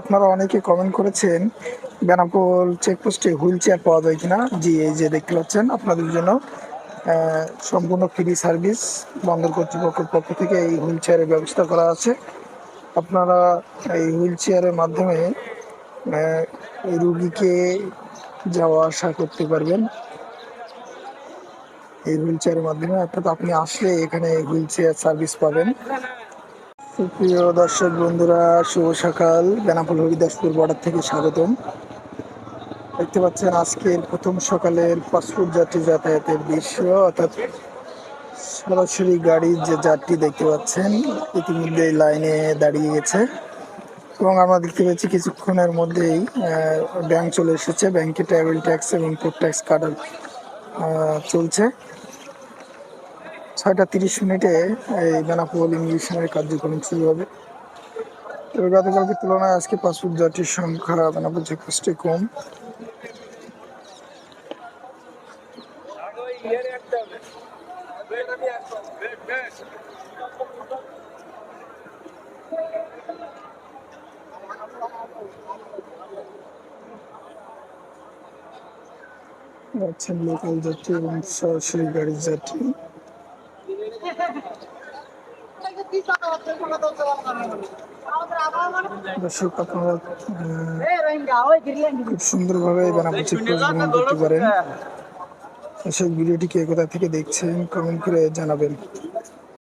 আপনারা অনেকে কমেন্ট করেছেন, বেনাপোল চেকপোস্টে হুইল চেয়ার পাওয়া যায় কিনা? জি, এই যে দেখতে পাচ্ছেন, আপনাদের জন্য সম্পূর্ণ ফ্রি সার্ভিস বন্দর কর্তৃপক্ষের পক্ষ থেকে এই হুইল চেয়ারের ব্যবস্থা করা আছে। আপনারা এই হুইল চেয়ারের মাধ্যমে রুগীকে যাওয়া আসা করতে পারবেন। এই হুইল চেয়ারের মাধ্যমে, অর্থাৎ আপনি আসলে এখানে হুইল চেয়ার সার্ভিস পাবেন। সুপ্রিয় দর্শক বন্ধুরা, শুভ সকাল। বেনাপোল হরিদাসপুর বর্ডার থেকে স্বাগতম। দেখতে পাচ্ছেন আজকের প্রথম সকালের পাসপোর্ট যাত্রী যাতায়াতের দৃশ্য, অর্থাৎ সরাসরি গাড়ির যে যাত্রী দেখতে পাচ্ছেন ইতিমধ্যে লাইনে দাঁড়িয়ে গেছে। এবং আমরা দেখতে পাচ্ছি কিছুক্ষণের মধ্যেই ব্যাংক চলে এসেছে। ব্যাংকে ট্রাভেল ট্যাক্স এবং ইনপুট ট্যাক্স কাটার চলছে। ছয়টা তিরিশ মিনিটে এই বেনাপোল ইমিগ্রেশনের কার্যক্রম শুরু হবে। তবে গতকালকের তুলনায় আজকে পাসপোর্ট যাত্রীর সংখ্যা বেনাপোল চেকপোস্টে কম। যাচ্ছেন লোকাল যাত্রী এবং সরাসরি গাড়ির যাত্রী দর্শক আপনারা আহ, খুব সুন্দরভাবে ভ্রমণ করতে পারেন। দর্শক। ভিডিওটি কে কোথা থেকে দেখছেন কমেন্ট করে জানাবেন।